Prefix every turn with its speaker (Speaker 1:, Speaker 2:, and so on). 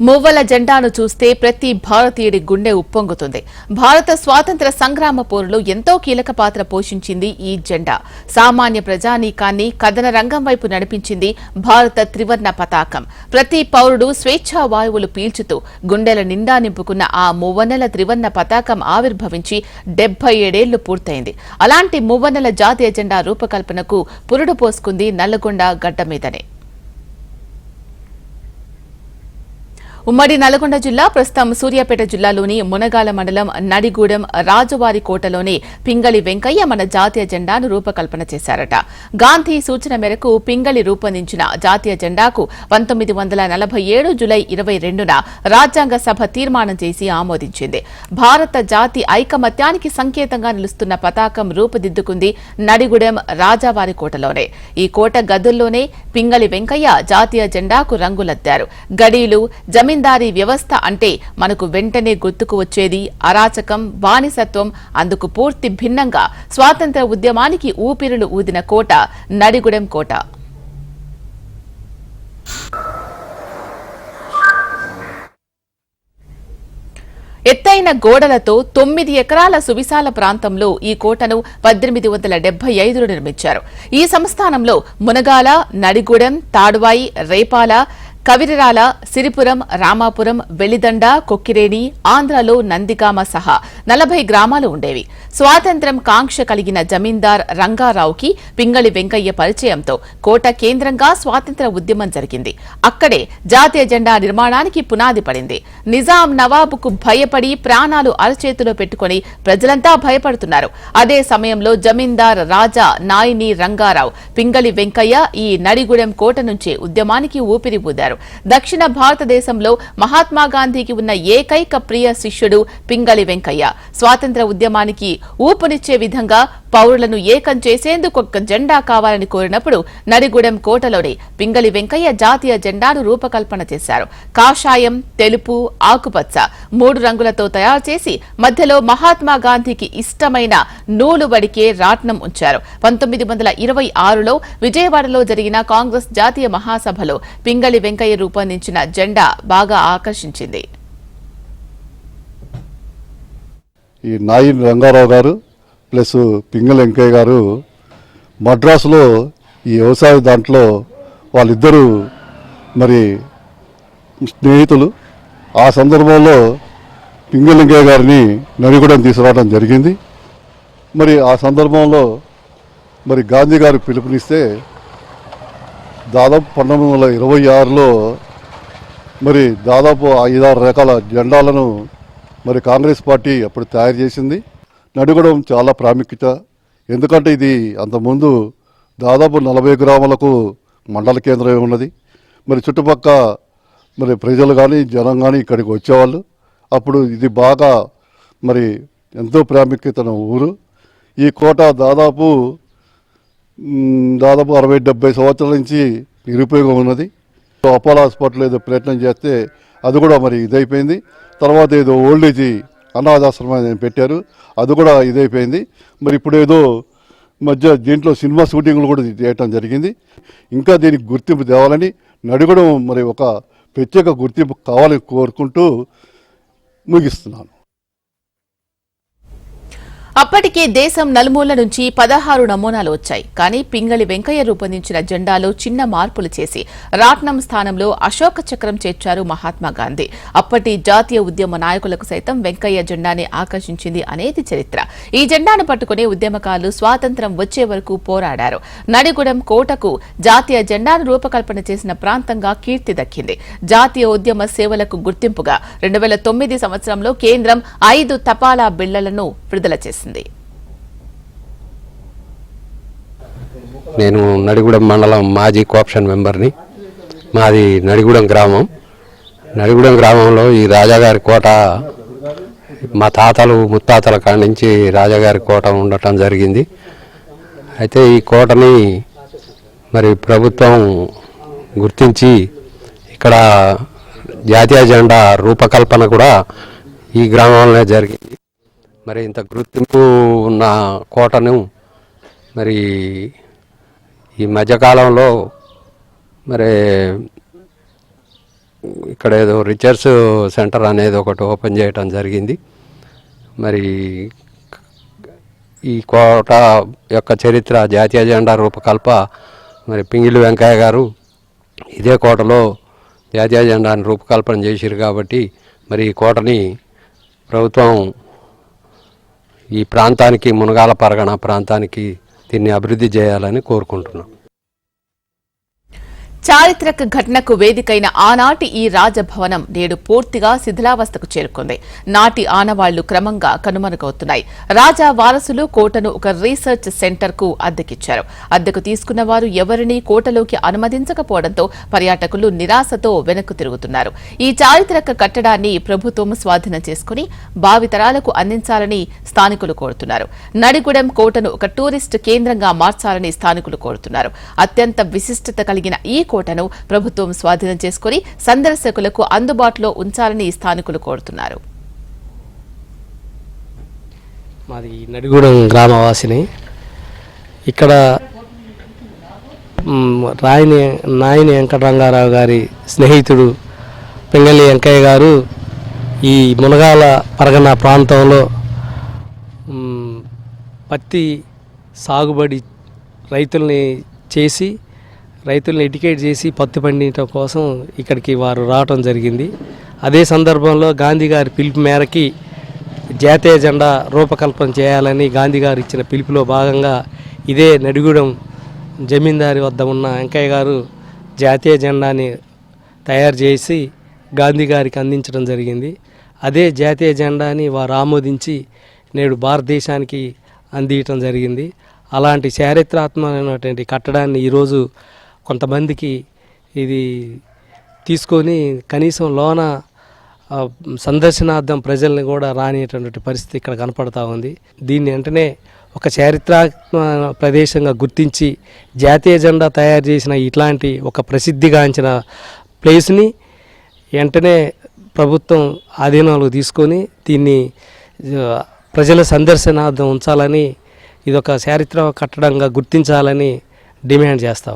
Speaker 1: మువ్వల జెండాను చూస్తే ప్రతి భారతీయుడి గుండె ఉప్పొంగుతుంది. భారత స్వాతంత్ర సంగ్రామ పోరులో ఎంతో కీలక పాత్ర పోషించింది ఈ జెండా. సామాన్య ప్రజానీకాన్ని కథన రంగం వైపు నడిపించింది భారత త్రివర్ణ పతాకం. ప్రతి పౌరుడు స్వేచ్ఛా వాయువులు పీల్చుతూ గుండెల నిండా నింపుకున్న ఆ మువ్వన్నెల త్రివర్ణ పతాకం ఆవిర్భవించి డెబ్బై ఏడేళ్ళు పూర్తయింది. అలాంటి మువ్వన్నెల జాతీయ జెండా రూపకల్పనకు పురుడు పోసుకుంది నల్లగొండ గడ్డ మీదనే ఉమ్మడి నల్గొండ జిల్లా ప్రస్తుతం సూర్యాపేట జిల్లాలోని మునగాల మండలం నడిగూడెం రాజువారి కోటలోని పింగళి వెంకయ్య మన జాతీయ జెండాను రూపకల్పన చేశారట. గాంధీ సూచన మేరకు పింగళి రూపొందించిన జాతీయ జెండాకు పంతొమ్మిది వందల నలభై ఏడు జులై ఇరవై రెండున రాజ్యాంగ సభ తీర్మానం చేసి ఆమోదించింది. భారత జాతి ఐకమత్యానికి సంకేతంగా నిలుస్తున్న పతాకం రూపుదిద్దుకుంది నడిగూడెం రాజావారి కోటలోనే. ఈ కోట గదుల్లోనే పింగళి వెంకయ్య జాతీయ జెండాకు రంగులద్దారు. గడీలు జమీందారీ వ్యవస్థ అంటే మనకు వెంటనే గుర్తుకు వచ్చేది అరాచకం బానిసత్వం అందుకు పూర్తి భిన్నంగా స్వాతంత్ర ఉద్యమానికి ఊపిరులు ఊదిన కోట నడిగుడెం కోట. ఎత్తైన గోడలతో తొమ్మిది ఎకరాల సువిశాల ప్రాంతంలో ఈ కోటను పద్దెనిమిది వందల డెబ్బై ఐదులో నిర్మించారు. ఈ సంస్థానంలో మునగాల నడిగూడెం తాడువాయి రేపాల కవిరిరాల సిరిపురం రామాపురం వెలిదండ కొక్కిరేణి ఆంధ్రలో నందికామ సహా నలభై గ్రామాలు ఉండేవి. స్వాతంత్ర్యం కాంక్ష కలిగిన జమీందార్ రంగారావుకి పింగళి వెంకయ్య పరిచయంతో కోట కేంద్రంగా స్వాతంత్ర ఉద్యమం జరిగింది. అక్కడే జాతీయ జెండా నిర్మాణానికి పునాది పడింది. నిజాం నవాబుకు భయపడి ప్రాణాలు అరచేతిలో పెట్టుకుని ప్రజలంతా భయపడుతున్నారు. అదే సమయంలో జమీందార్ రాజా నాయిని రంగారావు పింగళి వెంకయ్య ఈ నడిగూడెం కోట నుంచి ఉద్యమానికి ఊపిరి ఊదారు. దక్షిణ భారతదేశంలో మహాత్మా గాంధీకి ఉన్న ఏకైక ప్రియ శిష్యుడు పింగళి వెంకయ్య. స్వాతంత్ర ఉద్యమానికి ఊపునిచ్చే విధంగా పౌరులను ఏకం చేసేందుకు ఒక జెండా కావాలని కోరినప్పుడు నడిగూడెం కోటలోని పింగళి వెంకయ్య జాతీయ జెండాను రూపకల్పన చేశారు. కాషాయం తెలుపు ఆకుపచ్చ మూడు రంగులతో తయారు చేసి మధ్యలో మహాత్మా గాంధీకి ఇష్టమైన నూలు వడికే రాట్నం ఉంచారు. పంతొమ్మిది వందల ఇరవై ఆరులో విజయవాడలో జరిగిన కాంగ్రెస్ జాతీయ మహాసభలో పింగళి వెంకయ్య రూపొందించిన జెండా బాగా ఆకర్షించింది.
Speaker 2: ఈ నాయిన్ రంగారావు గారు ప్లస్ పింగళ వెంకయ్య గారు మద్రాసులో ఈ వ్యవసాయ దాంట్లో వాళ్ళిద్దరూ మరి స్నేహితులు. ఆ సందర్భంలో పింగళ గారిని నడిగూడెం తీసుకురావడం జరిగింది. మరి ఆ సందర్భంలో మరి గాంధీ గారు పిలుపునిస్తే దాదాపు పంతొమ్మిది వందల ఇరవై ఆరులో మరి దాదాపు ఐదారు రకాల జెండాలను మరి కాంగ్రెస్ పార్టీ అప్పుడు తయారు చేసింది. నడుగడం చాలా ప్రాముఖ్యత. ఎందుకంటే ఇది అంతకుముందు దాదాపు నలభై గ్రాములకు మండల కేంద్రం ఉన్నది. మరి చుట్టుపక్క మరి ప్రజలు కానీ జనం కానీ ఇక్కడికి వచ్చేవాళ్ళు. అప్పుడు ఇది బాగా మరి ఎంతో ప్రాముఖ్యత ఊరు. ఈ కోట దాదాపు దాదాపు అరవై డెబ్బై సంవత్సరాల నుంచి నిరుపయోగం ఉన్నది. అపోలో హాస్పిటల్ ఏదో ప్రయత్నం చేస్తే అది కూడా మరి ఇదైపోయింది. తర్వాత ఏదో ఓల్డ్ అనాథాశ్రమం పెట్టారు. అది కూడా ఇదైపోయింది. మరి ఇప్పుడు ఏదో మధ్య దీంట్లో సినిమా షూటింగ్లు కూడా చేయటం జరిగింది. ఇంకా దీనికి గుర్తింపు తేవాలని నడగడం మరి ఒక ప్రత్యేక గుర్తింపు కావాలని కోరుకుంటూ ముగిస్తున్నాను.
Speaker 1: అప్పటికే దేశం నలుమూల నుంచి పదహారు నమూనాలు వచ్చాయి. కానీ పింగళి వెంకయ్య రూపొందించిన జెండాలో చిన్న మార్పులు చేసి రాట్నం స్థానంలో అశోక చక్రం చేర్చారు మహాత్మా గాంధీ. అప్పటి జాతీయ ఉద్యమ నాయకులకు సైతం వెంకయ్య జెండాని ఆకర్షించింది అనేది చరిత్ర. ఈ జెండాను పట్టుకుని ఉద్యమకారులు స్వాతంత్రం వచ్చే వరకు పోరాడారు. నడిగూడెం కోటకు జాతీయ జెండాను రూపకల్పన చేసిన ప్రాంతంగా కీర్తి దక్కింది. జాతీయ ఉద్యమ సేవలకు గుర్తింపుగా రెండు వేల తొమ్మిది సంవత్సరంలో కేంద్రం ఐదు తపాలా బిళ్ళలను విడుదల చేసింది.
Speaker 3: నేను నడిగూడెం మండలం మాజీ కోఆప్షన్ మెంబర్ని మాది నడిగూడెం గ్రామం. నడిగూడెం గ్రామంలో ఈ రాజాగారి కోట మా తాతలు ముత్తాతల కాడి నుంచి రాజాగారి కోట ఉండటం జరిగింది. అయితే ఈ కోటని మరి ప్రభుత్వం గుర్తించి ఇక్కడ జాతీయ జెండా రూపకల్పన కూడా ఈ గ్రామంలోనే జరిగింది. మరి ఇంత గుర్తింపు ఉన్న కోటను మరి ఈ మధ్యకాలంలో మరి ఇక్కడ ఏదో రీసెర్చ్ సెంటర్ అనేది ఒకటి ఓపెన్ చేయటం జరిగింది. మరి ఈ కోట యొక్క చరిత్ర జాతీయ జెండా రూపకల్ప మరి పింగిలి వెంకయ్య గారు ఇదే కోటలో జాతీయ జెండాను రూపకల్పన చేసిరు కాబట్టి మరి ఈ కోటని ప్రభుత్వం ఈ ప్రాంతానికి మునగాల పరగణ ప్రాంతానికి దీన్ని అభివృద్ధి చేయాలని కోరుకుంటున్నాం.
Speaker 1: చారిత్రక ఘటనకు వేదికైన ఆనాటి ఈ రాజభవనం నేడు పూర్తిగా శిథిలావస్థకు చేరుకుంది. నాటి ఆనవాళ్ళు క్రమంగా కనుమరుగవుతున్నాయి. రాజా వారసులు కోటను ఒక రీసెర్చ్ సెంటర్కు అద్దెకిచ్చారు. అద్దెకు తీసుకున్న వారు ఎవరినీ కోటలోకి అనుమతించకపోవడంతో పర్యాటకులు నిరాశతో వెనక్కు తిరుగుతున్నారు. ఈ చారిత్రక కట్టడాన్ని ప్రభుత్వం స్వాధీనం చేసుకుని భావితరాలకు అందించాలని స్థానికులు కోరుతున్నారు. నడిగూడెం కోటను ఒక టూరిస్ట్ కేంద్రంగా మార్చాలని స్థానికులు కోరుతున్నారు. అత్యంత విశిష్టత కలిగిన ఈ కోటను ప్రభుత్వం స్వాధీనం చేసుకుని సందర్శకులకు అందుబాటులో ఉంచాలని స్థానికులు కోరుతున్నారు.
Speaker 4: మాది నడిగూడెం గ్రామవాసిని. ఇక్కడ రాయిని నాయని వెంకటరంగారావు గారి స్నేహితుడు పింగళి వెంకయ్య గారు ఈ మునగాల పరగన ప్రాంతంలో పత్తి సాగుబడి రైతుల్ని చేసి రైతులను ఎడ్యుకేట్ చేసి పత్తి పండించడం కోసం ఇక్కడికి వారు రావటం జరిగింది. అదే సందర్భంలో గాంధీ గారి పిలుపు మేరకి జాతీయ జెండా రూపకల్పన చేయాలని గాంధీ గారు ఇచ్చిన పిలుపులో భాగంగా ఇదే నడిగూడెం జమీందారి వద్ద ఉన్న వెంకయ్య గారు జాతీయ జెండాని తయారు చేసి గాంధీ గారికి అందించడం జరిగింది. అదే జాతీయ జెండాని వారు ఆమోదించి నేడు భారతదేశానికి అందించడం జరిగింది. అలాంటి చారిత్రాత్మకమైనటువంటి కట్టడాన్ని ఈరోజు కొంతమందికి ఇది తీసుకొని కనీసం లోన సందర్శనార్థం ప్రజల్ని కూడా రానిటువంటి పరిస్థితి ఇక్కడ కనపడతా ఉంది. దీన్ని వెంటనే ఒక చారిత్రాత్మక ప్రదేశంగా గుర్తించి జాతీయ జెండా తయారు చేసిన ఇట్లాంటి ఒక ప్రసిద్ధిగాంచిన ప్లేస్ని వెంటనే ప్రభుత్వం ఆధీనంలో తీసుకొని దీన్ని ప్రజల సందర్శనార్థం ఉంచాలని ఇది ఒక చారిత్రక కట్టడంగా గుర్తించాలని డిమాండ్ చేస్తాం.